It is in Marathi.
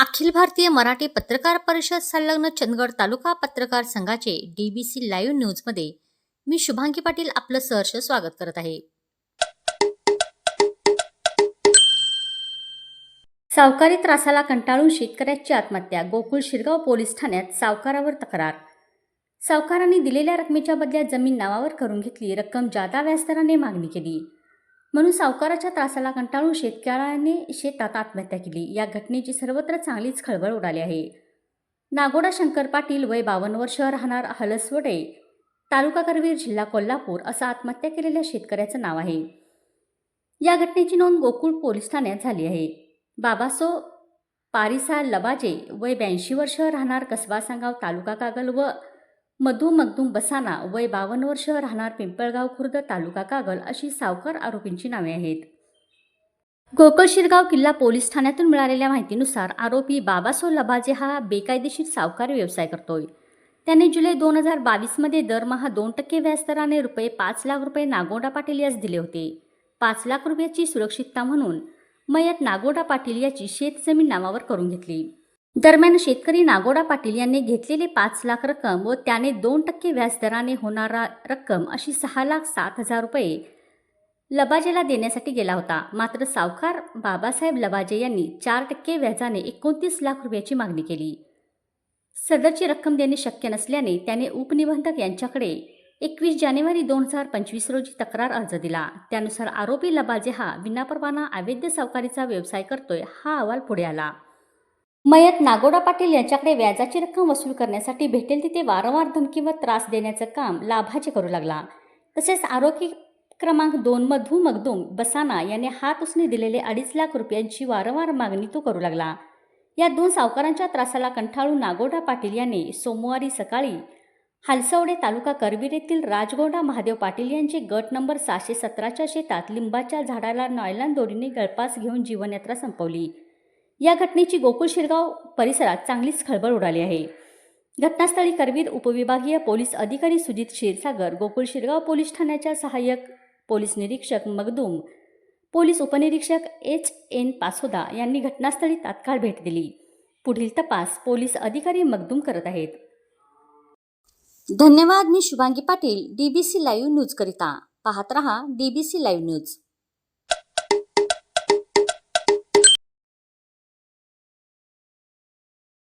अखिल भारतीय मराठी पत्रकार परिषद संलग्न चंदगड तालुका पत्रकार संघाचे डीबीसी लाईव्ह न्यूजमध्ये मी शुभांगी पाटील आपलं सहर्ष स्वागत करत आहे. सावकारी त्रासाला कंटाळून शेतकऱ्याची आत्महत्या गोकुळ शिरगाव पोलीस ठाण्यात सावकारावर तक्रार. सावकारांनी दिलेल्या रकमेच्या बदल्यात जमीन नावावर करून घेतली रक्कम जादा व्याजदराने मागणी केली. म्हणून सावकाराच्या त्रासाला कंटाळून शेतकऱ्याने शेतात आत्महत्या केली. या घटनेची सर्वत्र चांगलीच खळबळ उडाली आहे. नागोडा शंकर पाटील वय बावन्न वर्ष राहणार हलसवडे तालुका करवीर जिल्हा कोल्हापूर असं आत्महत्या केलेल्या शेतकऱ्याचं नाव आहे. या घटनेची नोंद गोकुळ पोलीस ठाण्यात झाली आहे. बाबासो पारिसा लबाजे वय ब्याऐंशी वर्ष राहणार कसबा सांगाव तालुका कागल व मधु मगदूम बसाना वय बावन्न वर्ष राहणार पिंपळगाव खुर्द तालुका कागल अशी सावकार आरोपींची नावे आहेत. गोकुळ शिरगाव किल्ला पोलीस ठाण्यातून मिळालेल्या माहितीनुसार आरोपी बाबासो लबाजे हा बेकायदेशीर सावकार व्यवसाय करतोय. त्याने जुलै दोन हजार बावीसमध्ये दरमहा दोन टक्के व्याजदराने रुपये पाच लाख रुपये नागोडा पाटील यास दिले होते. पाच लाख रुपयाची सुरक्षितता म्हणून मयत नागोडा पाटील याची शेतजमीन नावावर करून घेतली. दरम्यान शेतकरी नागोडा पाटील यांनी घेतलेले पाच लाख रक्कम व त्याने दोन टक्के व्याजदराने होणारा रक्कम अशी सहा लाख सात हजार रुपये लबाजेला देण्यासाठी गेला होता. मात्र सावकार बाबासाहेब लबाजे यांनी चार टक्के व्याजाने एकोणतीस लाख रुपयाची मागणी केली. सदरची रक्कम देणे शक्य नसल्याने त्याने उपनिबंधक यांच्याकडे एकवीस जानेवारी दोन हजार पंचवीस रोजी तक्रार अर्ज दिला. त्यानुसार आरोपी लबाजे हा विनापरवाना अवैध सावकारीचा व्यवसाय करतोय हा अहवाल पुढे आला. मयत नागोडा पाटील यांच्याकडे व्याजाची रक्कम वसूल करण्यासाठी भेटेल तिथे वारंवार धमकी व त्रास देण्याचं काम लाभाचे करू लागला. तसेच आरोग्य क्रमांक दोन मधू मगदूम बसाना याने हात उसने दिलेले अडीच लाख रुपयांची वारंवार मागणी तो करू लागला. या दोन सावकारांच्या त्रासाला कंठाळून नागोडा पाटील यांनी सोमवारी सकाळी हालसवडे तालुका करवीर येथील राजगोंडा महादेव पाटील यांचे गट नंबर सहाशे सतराच्या शेतात लिंबाच्या झाडाला नॉयलान दोरीने गळपास घेऊन जीवनयात्रा संपवली. या घटनेची गोकुळ शिरगाव परिसरात चांगलीच खळबळ उडाली आहे. घटनास्थळी करवीर उपविभागीय पोलीस अधिकारी सुजित क्षीरसागर गोकुळ शिरगाव पोलीस ठाण्याच्या सहाय्यक पोलीस निरीक्षक मगदूम पोलीस उपनिरीक्षक एच एन पासोदा यांनी घटनास्थळी तात्काळ भेट दिली. पुढील तपास पोलीस अधिकारी मगदूम करत आहेत. धन्यवाद मी Shubhangi Patil DBC live news करिता. पाहत रहा डीबीसी लाईव्ह न्यूज.